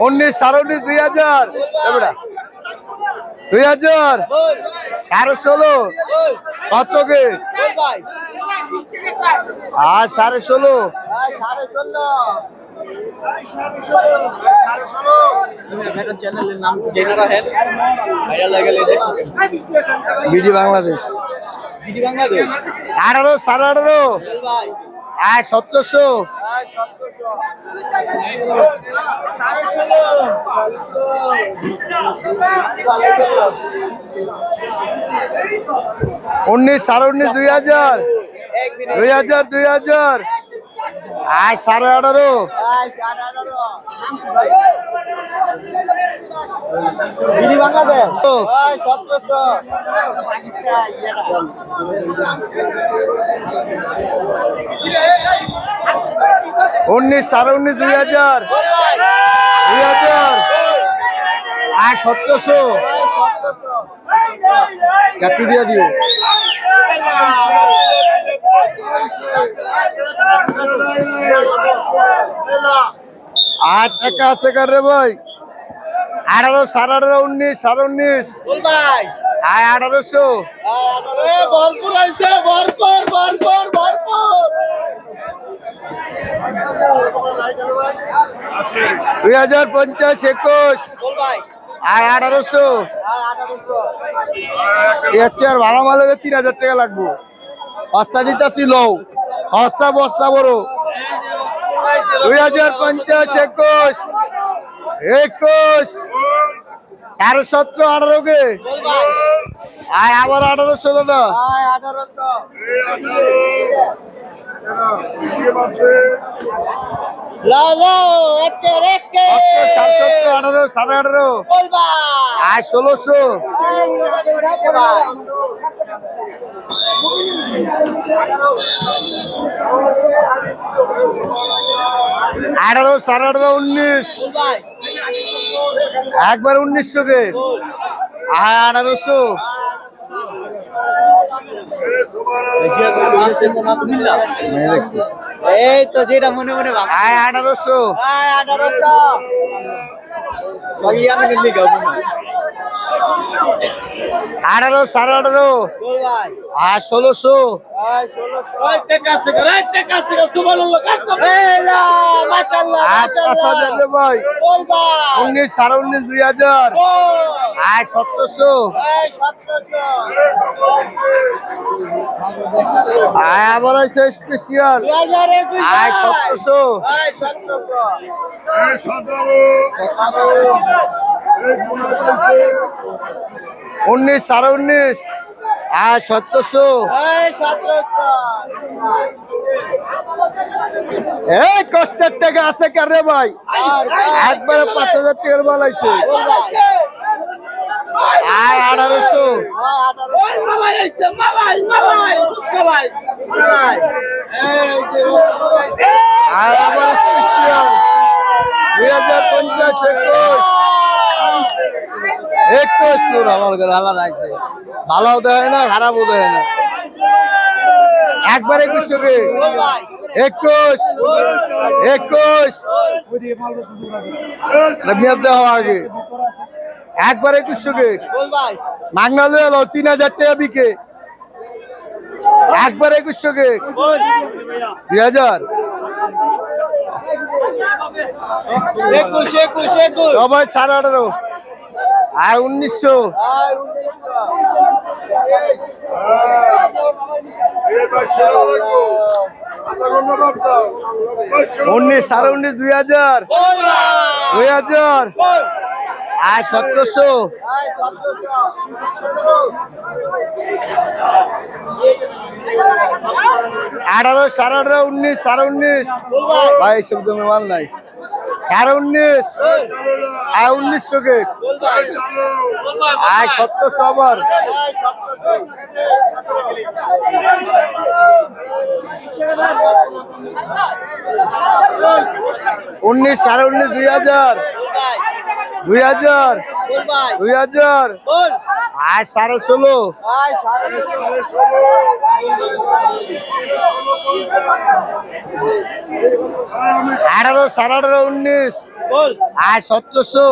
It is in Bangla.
উনিশ সাড়ে উনিশ দুই হাজার। দুই হাজার। সাড়ে ষোলো। আর সাড়ে ষোলো। বিডি বাংলাদেশ। উনিশ সাড়ে উনিশ দুই হাজার। দুই হাজার দুই হাজার। আর সাড়ে আঠারো। বিডি সতেরোশো। উনিশ সাড়ে উনিশ দুই হাজার। দুই হাজার। আর সতেরোশো। কাটি দিয়ে দিও। আট টাকা আছে কার রে ভাই? আঠারো সাড়ে আঠারো উনিশ সাড়ে উনিশ আয় আঠারোশো। ভরপুর আইছে ভরপুর ভরপুর ভরপুর দুই হাজার পঞ্চাশ একুশ। আয় আঠারোশো। এর চেয়ে আর ভাড়া মাল হলে তিন হাজার টাকা লাগবো। হস্তা দিতেছি লও। হস্তা বস্তা বড়। দুই হাজার পঞ্চাশ একুশ। একুশ। সাড়ে সতেরো আঠারো কে? আয় আবার আঠারোশো দাদা। আঠারো সাড়ে আঠারো। আয় ষোলোশো ভাই আঠারো সাড়ে আঠারো উনিশ। একবার উনিশশো কে? আয় আঠারোশো। এই তো যেটা মনে মনে আয় আঠারোশো। আঠারোশো। আঠারো সাড়ে আঠারো। আর ষোলোশো। উনিশ সাড়ে উনিশ দুই হাজার। আয় সতেরোশো। আয় আবার স্পেশাল আয় সতেরোশো। উনিশ, সাড়ে উনিশ। আয় সতেরোশো। এই কষ্টের টাকা আছে রে ভাই? একবারে পাঁচ হাজার টাকার মাল আছে আয় আঠারোশো। আয় আবার দুই হাজার পঞ্চাশ, একুশ। একুশ তোর আমার আলার আছে ভালো দেয় না খারাপও দেয় না। একবার একুশশো কে একুশ একুশ। মেয়াদ দেওয়া আগে। একবার একুশশো কে মাগনা লয়ে এলো তিন হাজার টাকা বিকে। একবার একুশশো কে দুই হাজার। একুশ একুশ একুশ। সবাই সাড়ে আঠারো। আর উনিশশো। উনিশ, সাড়ে উনিশ, দুই হাজার। দুই হাজার। আর সতেরোশো। আঠারো, সাড়ে আঠারো, উনিশ, সাড়ে উনিশ। ভাই সব জমি মাল নাই। সাড়ে উনিশ। আর উনিশশো কে আর সতেরোশো আবার উনিশ সাড়ে উনিশ, দুই হাজার। দুই হাজার। দুই হাজার। আর সাড়ে ষোলো আঠারো সাড়ে আঠারো উনিশ। আয় সতেরোশো।